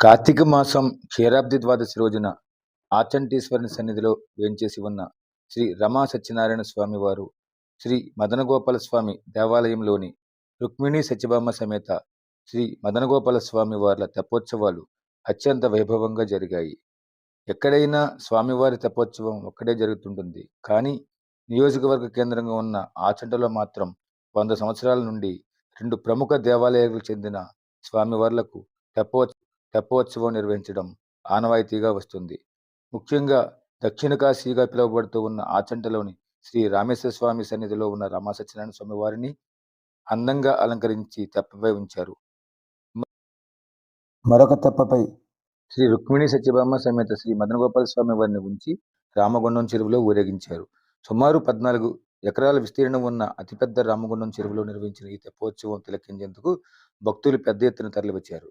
కార్తీక మాసం క్షీరాబ్ది ద్వాదశి రోజున ఆచంటీశ్వరుని సన్నిధిలో వేంచేసి ఉన్న శ్రీ రమా సత్యనారాయణ స్వామి వారు శ్రీ మదనగోపాల స్వామి దేవాలయంలోని రుక్మిణీ సత్యభామ సమేత శ్రీ మదనగోపాల స్వామి వార్ల తెప్పోత్సవాలు అత్యంత వైభవంగా జరిగాయి. ఎక్కడైనా స్వామివారి తెప్పోత్సవం ఒక్కడే జరుగుతుంటుంది. కానీ నియోజకవర్గ కేంద్రంగా ఉన్న ఆచంటలో మాత్రం వంద సంవత్సరాల నుండి రెండు ప్రముఖ దేవాలయాలకు చెందిన స్వామివార్లకు తెప్పో తెప్పోత్సవం నిర్వహించడం ఆనవాయితీగా వస్తుంది. ముఖ్యంగా దక్షిణ కాశీగా పిలువబడుతూ ఉన్న ఆచంటలోని శ్రీ రామేశ్వర స్వామి సన్నిధిలో ఉన్న రమా సత్యనారాయణ స్వామి వారిని అందంగా అలంకరించి తెప్పపై ఉంచారు. మరొక తెప్పపై శ్రీ రుక్మిణి సత్యభామ సమేత శ్రీ మదనగోపాల స్వామి వారిని ఉంచి రామగుండం చెరువులో ఊరేగించారు. సుమారు పద్నాలుగు ఎకరాల విస్తీర్ణం ఉన్న అతిపెద్ద రామగుండం చెరువులో నిర్వహించిన ఈ తెప్పోత్సవం తిలకించేందుకు భక్తులు పెద్ద ఎత్తున తరలివచ్చారు.